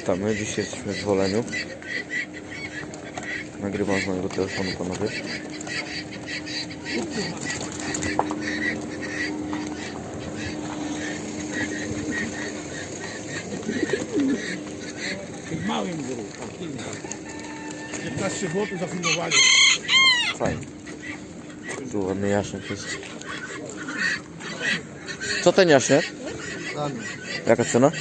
Witamy, dzisiaj jesteśmy w Woleniu. Nagrywam z mojego telefonu, panowie. W małym zrób. 15 zł za filmowanie. Fajnie. Tu ładny jaśniak jest. Co ten jaśniak? Jaka cena?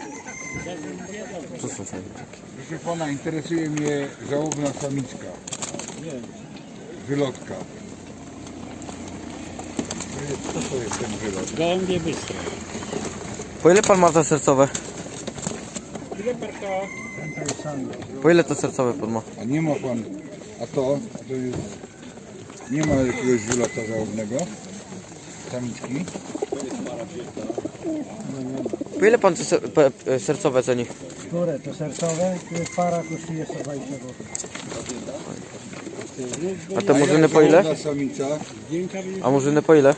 Co są fajne takie? Proszę pana, interesuje mnie żałobna samiczka. Wylotka. To jest- Co to jest ten wylot? Gołębie bystre. Po ile pan ma te sercowe? Ile parka? Po ile to sercowe pan ma? A nie ma pan, a to, to jest, nie ma jakiegoś wylota żałobnego? Samiczki? Po ile pan te ser pe- sercowe ceni? Które to sercowe, para kosztuje 120 zł. A te murzyny po ile? A murzyny po ile?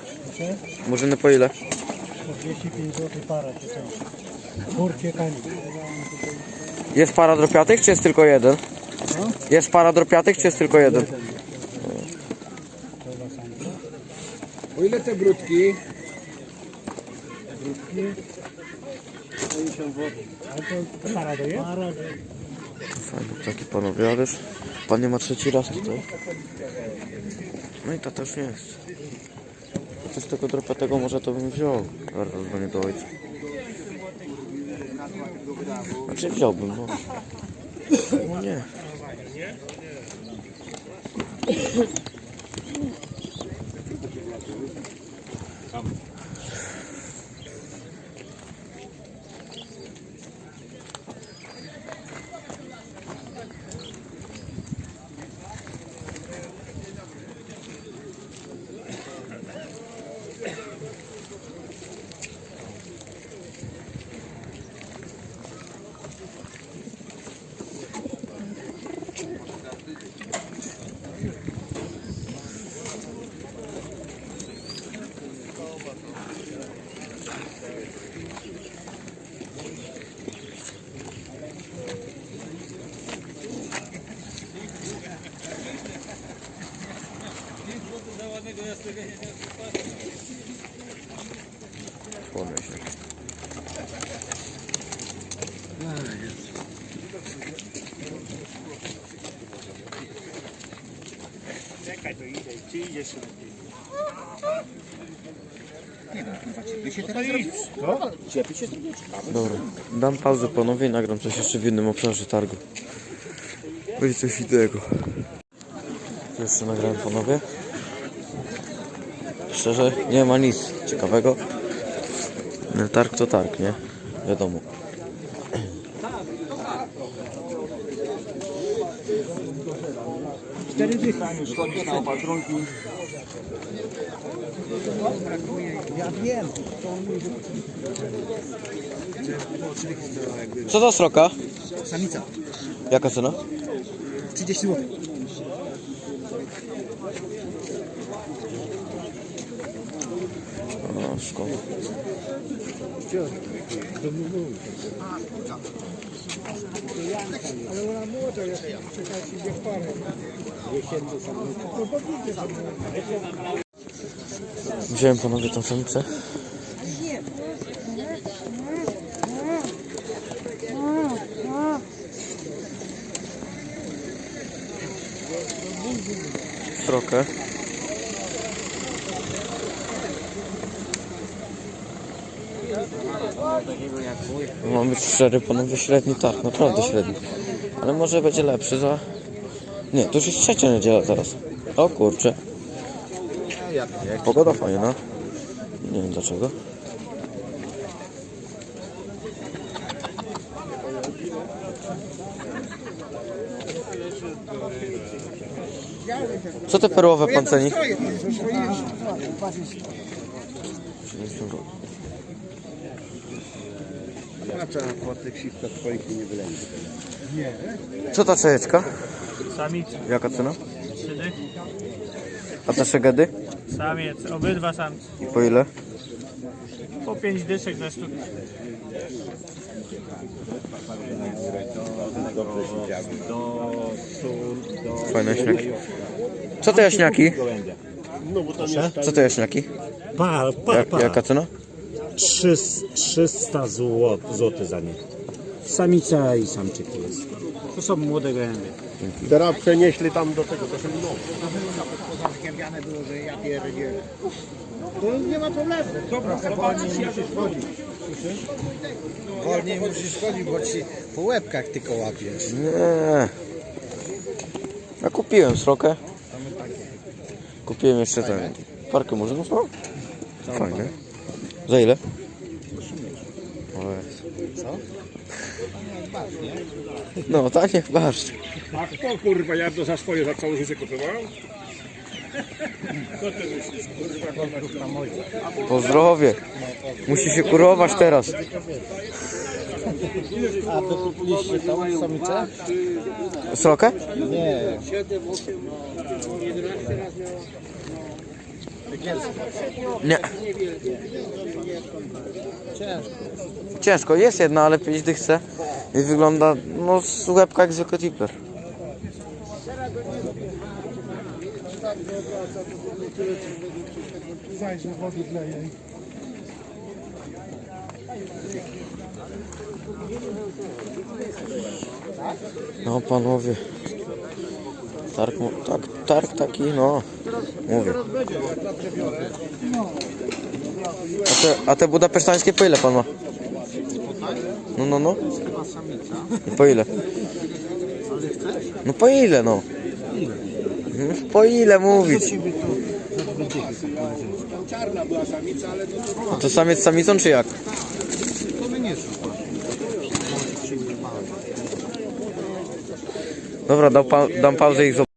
Murzyny po ile? 45 zł para. Kurcie kani. Jest para dropiatych, czy jest tylko jeden? Jest para dropiatych, czy jest tylko jeden? o ile te brudki? Fajne ptaki panowie, ależ pan nie ma trzeci raz tutaj. No i to też nie jest. Coś tego dropiatego może to bym wziął. Zaraz dzwonię do ojca. Znaczy wziąłbym, no. No nie. Słone się. Czekaj, to idę. Czy idziesz? Dobra, dam pauzę panowie i nagram coś jeszcze w innym obszarze targu. Będzie coś innego. Jeszcze nagrałem panowie. Szczerze, nie ma nic ciekawego. Targ to targ, nie? Wiadomo. Cztery dychy. Ja wiem. Co to sroka? Samica. Jaka cena? 30 zł. No, szkoda. Wziąłem panowie tą samicę. Srokę. Mam być szczery, panowie, średni targ, naprawdę średni. Ale może będzie lepszy za... Nie, to już jest trzecia niedziela teraz. O kurczę. Pogoda fajna. Nie wiem dlaczego. Co te perłowe pan ceni? 70 zł. A co, po tych wszystko twoich nie wyleci. Co ta czajeczka? Samic, Jaka cena? syny, A te szegedy? samiec, obydwa samce. I po ile? Po pięć dyszek za sztukę. Fajne śniaki. Co te jaśniaki? Co te jaśniaki? Pa, pa, Jak, pa. jaka cena? Trzy, 300 zł, zł za nie. Samica i samczyk jest. To są młode gołębie. Teraz przenieśli tam do tego, to są nowe. Wolniej musisz chodzić, bo ci po łebkach tylko łapiesz. Nie. Ja kupiłem srokę. Kupiłem jeszcze ten. Parkę murzynów mam? Fajne. Za ile? O jest. No, tak niech barszcz. A kto kurwa, ja to za swoje za całe życie kupował? Po zdrowie. Musi się kurować teraz. A wy kupiliście tą samicę? Srokę? Nie. Nie. Ciężko, jest jedna, ale pięć dych chce. I wygląda, no, z jak zwykły. Zajrzę wody dla. No panowie. Targ, tak, targ taki, no. Mówię. A te, a te budapesztańskie po ile pan ma? No, no, no. I po ile? No po ile, no? No, Po ile mówić? To samiec samicą, czy jak? Dobra, dam, pa, dam pauzę i zobaczę.